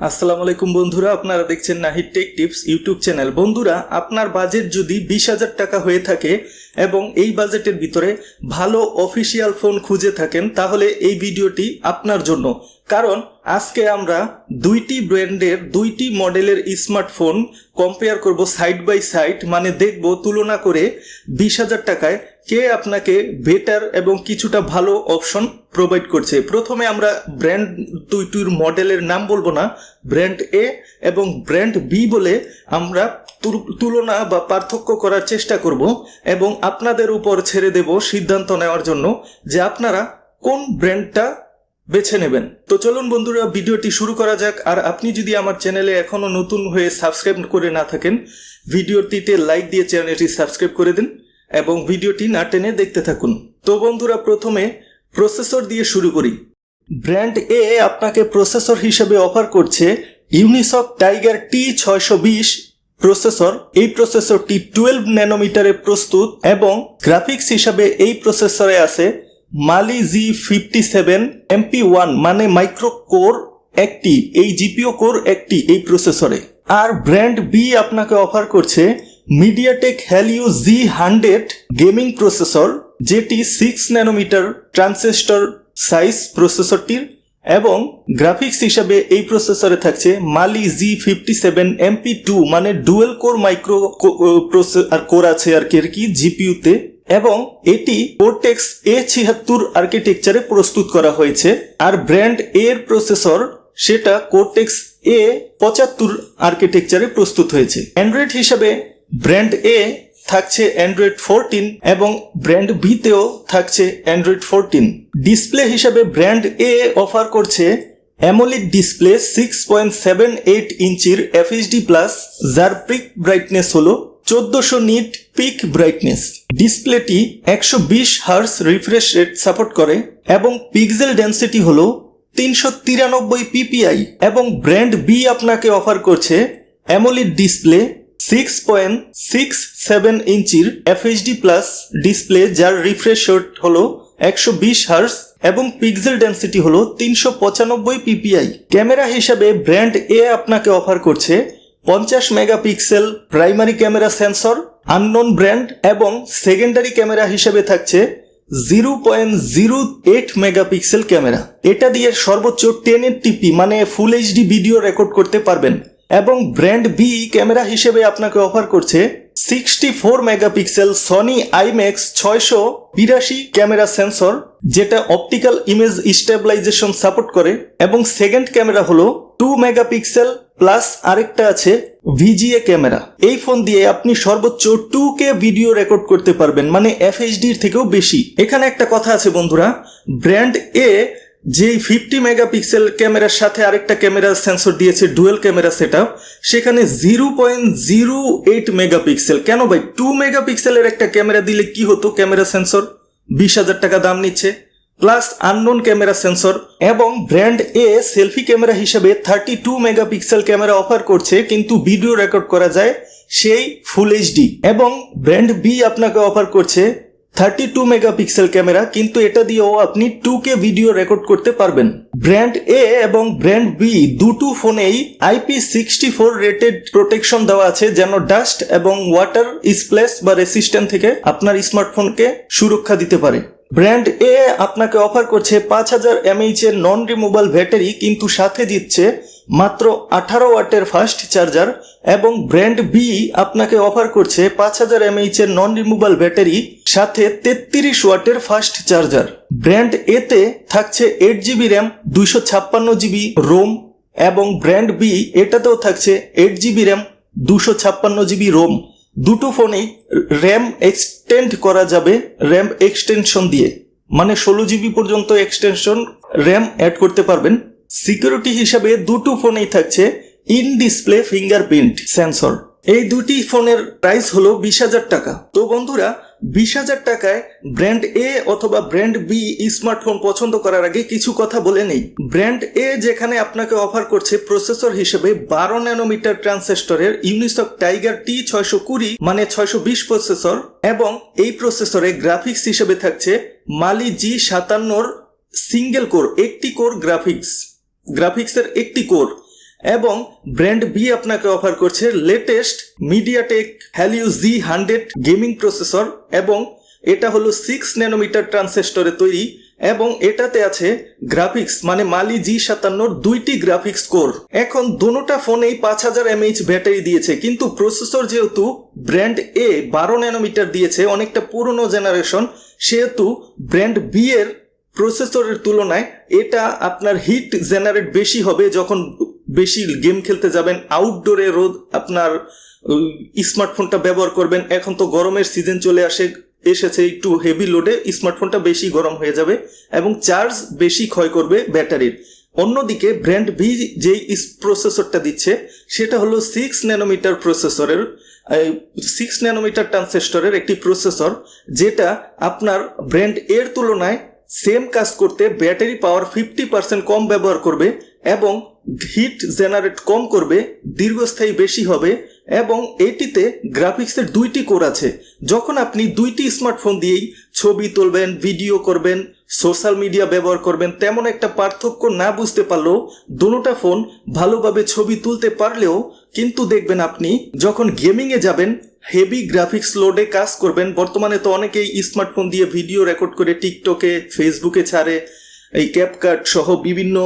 আসসালামু আলাইকুম বন্ধুরা, আপনারা দেখছেন Nahid tech tips YouTube channel. বন্ধুরা, আপনার বাজেট যদি বিশ হাজার টাকা হয়ে থাকে এবং এই বাজেটের ভিতরে ভালো অফিসিয়াল ফোন খুঁজে থাকেন, তাহলে এই ভিডিওটি আপনার জন্য। কারণ আজকে আমরা দুইটি ব্র্যান্ডের, দুইটি মডেলের স্মার্টফোন কম্পেয়ার করব সাইড বাই সাইড মানে দেখব তুলনা করে বিশ হাজার টাকায় কে আপনাকে বেটার এবং কিছুটা ভালো অপশন প্রোভাইড করছে। প্রথমে আমরা ব্র্যান্ড দুইটির মডেলের নাম বলব না ব্র্যান্ড এ এবং ব্র্যান্ড বি বলে আমরা তুল- তুলনা বা পার্থক্য করার চেষ্টা করব এবং আপনাদের উপর ছেড়ে দেব সিদ্ধান্ত নেওয়ার জন্য যে আপনারা কোন ব্র্যান্ডটা বেছে নেবেন। তো চলুন বন্ধুরা, ভিডিওটি শুরু করা যাক। আর আপনি যদি আমার চ্যানেলে এখনও নতুন হয়ে সাবস্ক্রাইব করে না থাকেন, ভিডিওটিতে লাইক দিয়ে চ্যানেলটি সাবস্ক্রাইব করে দিন এবং ভিডিওটি না টেনে দেখতে থাকুন। তো বন্ধুরা, প্রথমে প্রসেসর দিয়ে শুরু করি। ব্র্যান্ড এ আপনাকে প্রসেসর হিসেবে অফার করছে ইউনিসক টাইগার টি ছয়শো বিশ প্রসেসর, এই প্রসেসরটি টুয়েলভ ন্যানোমিটারে প্রস্তুত এবং গ্রাফিক্স হিসাবে এই প্রসেসরে আছে Mali G fifty seven MP one মানে মাইক্রো কোর একটি, এই জিপিও কোর একটি এই প্রসেসরে। আর ব্র্যান্ড বি আপনাকে অফার করছে MediaTek Helio G hundred gaming processor যেটি সিক্স ন্যানোমিটার ট্রান্সিস্টর সাইজ প্রসেসরটির এবং গ্রাফিক্স হিসাবে এই প্রসেসরে থাকছে Mali G fifty seven MP two মানে ডুয়েল কোর মাইক্রো আর কোর আছে আর কি আর কি? জিপিউতে এবং এটি কোরটেক্স এ ছিয়াত্তর আর্কিটেকচারে প্রস্তুত করা হয়েছে। আর ব্র্যান্ড এর প্রসেসর সেটা কোরটেক্স এ পঁচাত্তর আর্কিটেকচারে প্রস্তুত হয়েছে। অ্যান্ড্রয়েড হিসাবে ব্র্যান্ড এ থাকছে অ্যান্ড্রয়েড ফোরটিন এবং ব্র্যান্ড বিতেও থাকছে অ্যান্ড্রয়েড ফোরটিন ডিসপ্লে হিসাবে ব্র্যান্ড এ অফার করছে AMOLED display six point seven eight ইঞ্চির এফএইচডি প্লাস যার পিক ব্রাইটনেস হলো চোদ্দশো নিট পিক ব্রাইটনেস ডিসপ্লেটি একশো বিশ হার্স রিফ্রেশ রেট সাপোর্ট করে এবং পিক্সেল ডেন্সিটি হলো তিনশো তিরানব্বই পিপিআই এবং ব্র্যান্ড বি আপনাকে অফার করছে AMOLED display six point six seven ইঞ্চির এফএইচডি প্লাস ডিসপ্লে যার রিফ্রেশ রেট হলো একশো বিশ হার্স এবং পিক্সেল ডেন্সিটি হলো তিনশো পঁচানব্বই পিপিআই ক্যামেরা হিসাবে ব্র্যান্ড এ আপনাকে অফার করছে পঞ্চাশ megapixel primary camera sensor unknown brand এবং সেকেন্ডারি ক্যামেরা হিসেবে থাকছে zero point zero eight megapixel camera এটা দিয়ে সর্বোচ্চ টেন এর টিপি মানে ফুল এইচডি ভিডিও রেকর্ড করতে পারবেন। এবং ব্র্যান্ড বি ক্যামেরা হিসেবে আপনাকে অফার করছে sixty four megapixel Sony IMX ছয়শো বিরাশি ক্যামেরা সেন্সর যেটা অপটিক্যাল ইমেজ স্টেবিলাইজেশন সাপোর্ট করে, এবং সেকেন্ড ক্যামেরা হলো টু মেগাপিক্সেল প্লাস আরেকটা আছে ভিজিএ ক্যামেরা। এই ফোন দিয়ে আপনি সর্বোচ্চ টু কে ভিডিও রেকর্ড করতে পারবেন মানে এফএইচডির থেকেও বেশি। এখানে একটা কথা আছে বন্ধুরা, ব্র্যান্ড এ যে ফিফটি মেগাপিক্সেল ক্যামেরার সাথে আরেকটা ক্যামেরা সেন্সর দিয়েছে ডুয়েল ক্যামেরা সেট সেখানে zero point zero eight megapixel কেন ভাই? টু মেগাপিক্সেলের একটা ক্যামেরা দিলে কি হতো ক্যামেরা সেন্সর বিশ হাজার টাকা দাম নিচ্ছে। প্লাস আননোন ক্যামেরা সেন্সর এবং ব্র্যান্ড এ সেলফি ক্যামেরা হিসেবে thirty two megapixel camera offer করছে, কিন্তু ভিডিও রেকর্ড করা যায় সেই ফুল এইচডি এবং ব্র্যান্ড বি আপনাকে অফার করছে থার্টি টু মেগাপিক্সেল ক্যামেরা কিন্তু এটা দিয়েও আপনি টু কে ভিডিও রেকর্ড করতে পারবেন। ব্র্যান্ড এ এবং ব্র্যান্ড বি দুটো ফোনেই IP sixty four rated protection দেওয়া আছে, যেন ডাস্ট এবং ওয়াটার স্প্লেস বা রেসিস্ট্যান্ট থেকে আপনার স্মার্টফোনকে সুরক্ষা দিতে পারে। ব্র্যান্ড এ আপনাকে অফার করছে পাঁচ হাজার এমএইচ এর নন রিমুভাল ব্যাটারি কিন্তু সাথে দিচ্ছে মাত্র আঠারো ওয়াটের ফাস্ট চার্জার এবং ব্র্যান্ড বি আপনাকে অফার করছে পাঁচ হাজার এমএইচ এর নন রিমুভাল ব্যাটারি, সাথে তেত্রিশ ওয়াটের ফাস্ট চার্জার। ব্র্যান্ড এতে থাকছে এইট জিবি র্যাম দুইশো ছাপ্পান্ন জিবি রোম এবং ব্র্যান্ড বি এটাতেও থাকছে এইট জিবি র্যাম দুশো ছাপ্পান্ন জিবি রোম দুটো ফোনেই র্যাম এক্সটেন্ড করা যাবে র্যাম এক্সটেনশন দিয়ে। মানে ষোলো জিবি পর্যন্ত এক্সটেনশন র্যাম অ্যাড করতে পারবেন। সিকিউরিটি হিসাবে দুটো ফোনেই থাকছে ইন ডিসপ্লে ফিঙ্গারপ্রিন্ট সেন্সর এই দুটি ফোনের প্রাইস হলো বিশ হাজার টাকা। তো বন্ধুরা, বিশ হাজার টাকায় ব্র্যান্ড এ অথবা ব্র্যান্ড বি স্মার্টফোন পছন্দ করার আগে কিছু কথা বলে নেই। ব্র্যান্ড এ যেখানে আপনাকে অফার করছে প্রসেসর হিসেবে বারো ন্যানোমিটার ট্রান্সিস্টরের ইউনিসক টাইগার টি ছয়শো কুড়ি মানে ছয়শো বিশ প্রসেসর এবং এই প্রসেসরে গ্রাফিক্স হিসেবে থাকছে মালি জি সাতান্নর সিঙ্গেল কোর একটি কোর গ্রাফিক্স গ্রাফিক্সের একটি কোর এবং ব্র্যান্ড বি আপনাকে অফার করছে latest MediaTek Helio G hundred gaming processor এবং এটা হলো সিক্স ন্যানোমিটার ট্রান্সিস্টরে তৈরি এবং এটাতে আছে গ্রাফিক্স মানে মালি জি সাতান্নর দুইটি গ্রাফিক্স কোর এখন দোনোটা ফোনেই পাঁচ হাজার এমএইচ ব্যাটারি দিয়েছে, কিন্তু প্রসেসর যেহেতু ব্র্যান্ড এ বারো ন্যানোমিটার দিয়েছে, অনেকটা পুরনো জেনারেশন সেহেতু ব্র্যান্ড বি এর প্রসেসরের তুলনায় এটা আপনার হিট জেনারেট বেশি হবে যখন বেশি গেম খেলতে যাবেন আউটডোরে রোদ আপনার স্মার্টফোনটা ব্যবহার করবেন। এখন তো গরমের সিজন চলে আসে, এসেছে একটু হেভি লোডে স্মার্টফোনটা বেশি গরম হয়ে যাবে এবং চার্জ বেশি ক্ষয় করবে ব্যাটারির অন্যদিকে ব্র্যান্ড ভি যেই প্রসেসরটা দিচ্ছে, সেটা হলো সিক্স ন্যানোমিটার প্রসেসরের সিক্স ন্যানোমিটার ট্রান্সিস্টরের একটি প্রসেসর যেটা আপনার ব্র্যান্ড এর তুলনায় সেম কাজ করতে ব্যাটারি পাওয়ার ফিফটি পার্সেন্ট কম ব্যবহার করবে এবং হিট জেনারেট কম করবে, দীর্ঘস্থায়ী বেশি হবে এবং এটিতে গ্রাফিক্সের দুইটি কোর আছে। যখন আপনি দুইটি স্মার্টফোন দিয়েই ছবি তুলবেন ভিডিও করবেন সোশ্যাল মিডিয়া ব্যবহার করবেন, তেমন একটা পার্থক্য না বুঝতে পারলেও দুটোটা ফোন ভালোভাবে ছবি তুলতে পারলেও কিন্তু দেখবেন আপনি, যখন গেমিংয়ে যাবেন হেভি গ্রাফিক্স লোডে কাজ করবেন, বর্তমানে তো অনেকেই স্মার্টফোন দিয়ে ভিডিও রেকর্ড করে টিকটকে ফেসবুকে ছাড়ে, এই ক্যাপকাট সহ বিভিন্ন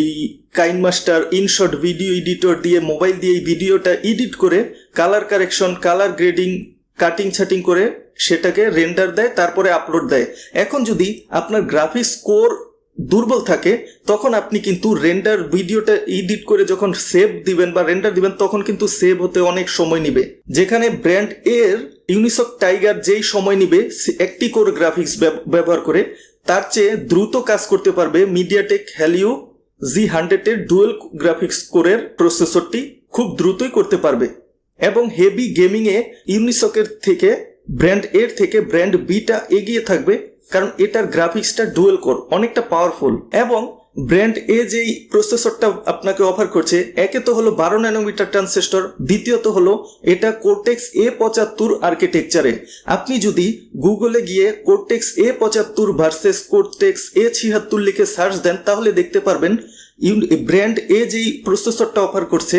এই KineMaster InShot video editor দিয়ে মোবাইল দিয়ে এই ভিডিওটা এডিট করে colour correction colour grading cutting ছাটিং করে সেটাকে রেন্ডার দেয়, তারপরে আপলোড দেয়। এখন যদি আপনার গ্রাফিক্স কোর দুর্বল থাকে, তখন আপনি কিন্তু রেন্ডার ভিডিওটা এডিট করে যখন সেভ দিবেন বা রেন্ডার দিবেন, তখন কিন্তু সেভ হতে অনেক সময় নিবে। যেখানে ব্র্যান্ড এর ইউনিসক টাইগার যেই সময় নিবে একটি কোর গ্রাফিক্স ব্যবহার করে, তার চেয়ে দ্রুত কাজ করতে পারবে মিডিয়াটেক হ্যালিও জি হান্ড্রেডের ডুয়েল গ্রাফিক্স কোরের প্রসেসরটি খুব দ্রুতই করতে পারবে। এবং হেভি গেমিংয়ে ইউনিসকের থেকে ব্র্যান্ড এর থেকে ব্র্যান্ড বিটা এগিয়ে থাকবে কারণ এটার গ্রাফিক্সটা ডুয়েল কোর অনেকটা পাওয়ারফুল এবং ব্র্যান্ড এ যেই প্রসেসরটা আপনাকে অফার করছে, একে তো হলো বারো ন্যানোমিটার ট্রান্সিস্টর দ্বিতীয়ত হলো এটা কোর্টেক্স এ পঁচাত্তর আর্কিটেকচারে আপনি যদি গুগলে গিয়ে কোর্টেক্স এ পঁচাত্তর ভার্সেস কোর্টেক্স এ ছিয়াত্তর লিখে সার্চ দেন, তাহলে দেখতে পারবেন ব্র্যান্ড এ যেই প্রসেসরটা অফার করছে,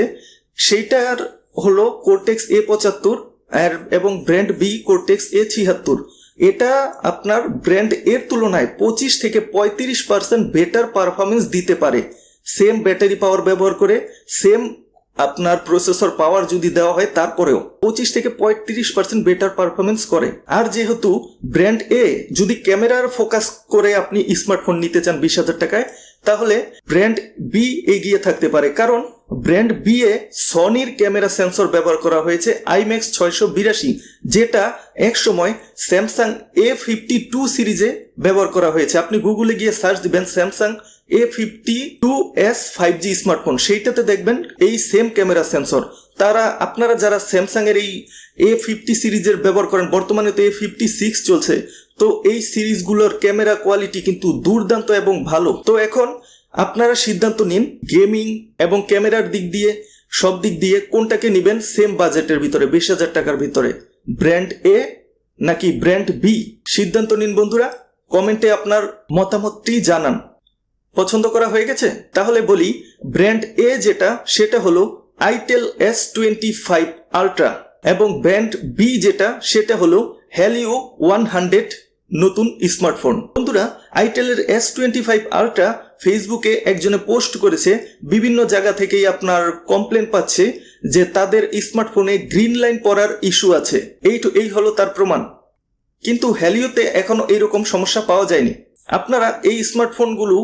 সেইটার হলো কোর্টেক্স এ পঁচাত্তর, আর এবং ব্র্যান্ড বি কোর্টেক্স এ ছিয়াত্তর। এটা আপনার ব্র্যান্ড এর তুলনায় পঁচিশ থেকে পঁয়ত্রিশ পার্সেন্ট বেটার পারফরমেন্স দিতে পারে। সেম ব্যাটারি পাওয়ার ব্যবহার করে সেম আপনার প্রসেসর পাওয়ার যদি দেওয়া হয় তারপরেও পঁচিশ থেকে পঁয়ত্রিশ পার্সেন্ট বেটার পারফরমেন্স করে। আর যেহেতু ব্র্যান্ড এ যদি ক্যামেরার ফোকাস করে আপনি স্মার্টফোন নিতে চান বিশ হাজার টাকায় তাহলে ব্র্যান্ড বি এগিয়ে থাকতে পারে, কারণ ব্র্যান্ড বি এ সনির ক্যামেরা সেন্সর ব্যবহার করা হয়েছে আইম্যাক্স ছয়শো বিরাশি, যেটা এক সময় স্যামসাং এ ফিফটি টু সিরিজে ব্যবহার করা হয়েছে। আপনি গুগলে গিয়ে সার্চ দিবেন Samsung A fifty two S five G smartphone, সেইটাতে দেখবেন এই সেম ক্যামেরা সেন্সর। তারা, আপনারা যারা স্যামসাং এর এই এ ফিফটি সিরিজের ব্যবহার করেন, বর্তমানে তো এ ফিফটি সিক্স চলছে তো এই সিরিজগুলোর ক্যামেরা কোয়ালিটি কিন্তু দুর্দান্ত এবং ভালো। তো এখন আপনারা সিদ্ধান্ত নিন, গেমিং এবং ক্যামেরার দিক দিয়ে, সব দিক দিয়ে কোনটাকে নেবেন সেম বাজেটের ভিতরে, বিশ হাজার টাকার ভিতরে। ব্র্যান্ড এ নাকি ব্র্যান্ড বি? সিদ্ধান্ত নিন বন্ধুরা, কমেন্টে আপনার মতামতটি জানান। পছন্দ করা হয়ে গেছে? তাহলে বলি, ব্র্যান্ড এ যেটা, সেটা হলো itel S twenty five ultra এবং ব্র্যান্ড বি যেটা, সেটা হলো হ্যালিও ওয়ান হান্ড্রেড নতুন স্মার্টফোন। বন্ধুরা আইটেলের এস টোয়েন্টি ফাইভ আলট্রা ফেসবুকে একজনে পোস্ট করেছে, বিভিন্ন জায়গা থেকেই আপনার কমপ্লেন পাচ্ছে যে তাদের স্মার্টফোনে গ্রিন লাইন পড়ার ইস্যু আছে। এই এই হলো তার প্রমাণ। কিন্তু হ্যালিওতে এখনও এইরকম সমস্যা পাওয়া যায়নি। আপনারা এই স্মার্টফোনগুলো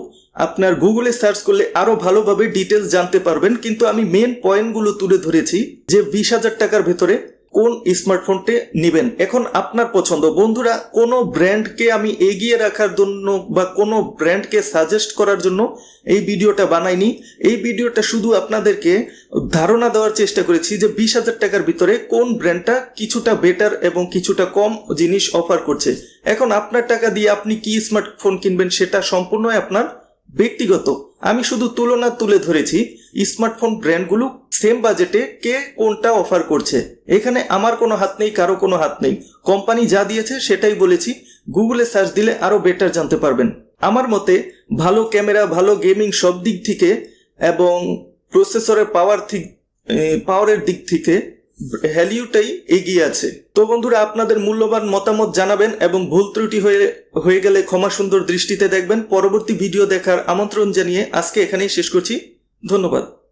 আপনার গুগলে সার্চ করলে আরও ভালোভাবে ডিটেলস জানতে পারবেন, কিন্তু আমি মেন পয়েন্টগুলো তুলে ধরেছি যে বিশ হাজার টাকার ভেতরে কোন স্মার্টফোনটি নেবেন? এখন আপনার পছন্দ। বন্ধুরা, কোনো ব্র্যান্ডকে আমি এগিয়ে রাখার জন্য বা কোনো ব্র্যান্ডকে সাজেস্ট করার জন্য এই ভিডিওটা বানাইনি। এই ভিডিওটা শুধু আপনাদেরকে ধারণা দেওয়ার চেষ্টা করেছি যে বিশ হাজার টাকার ভিতরে কোন ব্র্যান্ডটা কিছুটা বেটার এবং কিছুটা কম জিনিস অফার করছে। এখন আপনার টাকা দিয়ে আপনি কি স্মার্টফোন কিনবেন সেটা সম্পূর্ণ আপনার ব্যক্তিগত। আমি শুধু তুলনা তুলে ধরেছি। স্মার্টফোন ব্র্যান্ডগুলো সেম বাজেটে কে কোনটা অফার করছে? এখানে আমার কোনো হাত নেই, কারও কোনো হাত নেই। কোম্পানি যা দিয়েছে সেটাই বলেছি। গুগলে সার্চ দিলে আরও বেটার জানতে পারবেন। আমার মতে, ভালো ক্যামেরা ভালো গেমিং সব দিক থেকে এবং প্রসেসরের পাওয়ার পাওয়ারের দিক থেকে হ্যালিউটাই এগিয়ে আছে। তো বন্ধুরা, আপনাদের মূল্যবান মতামত জানাবেন এবং ভুল ত্রুটি হয়ে হয়ে গেলে ক্ষমা সুন্দর দৃষ্টিতে দেখবেন। পরবর্তী ভিডিও দেখার আমন্ত্রণ জানিয়ে আজকে এখানেই শেষ করছি। ধন্যবাদ।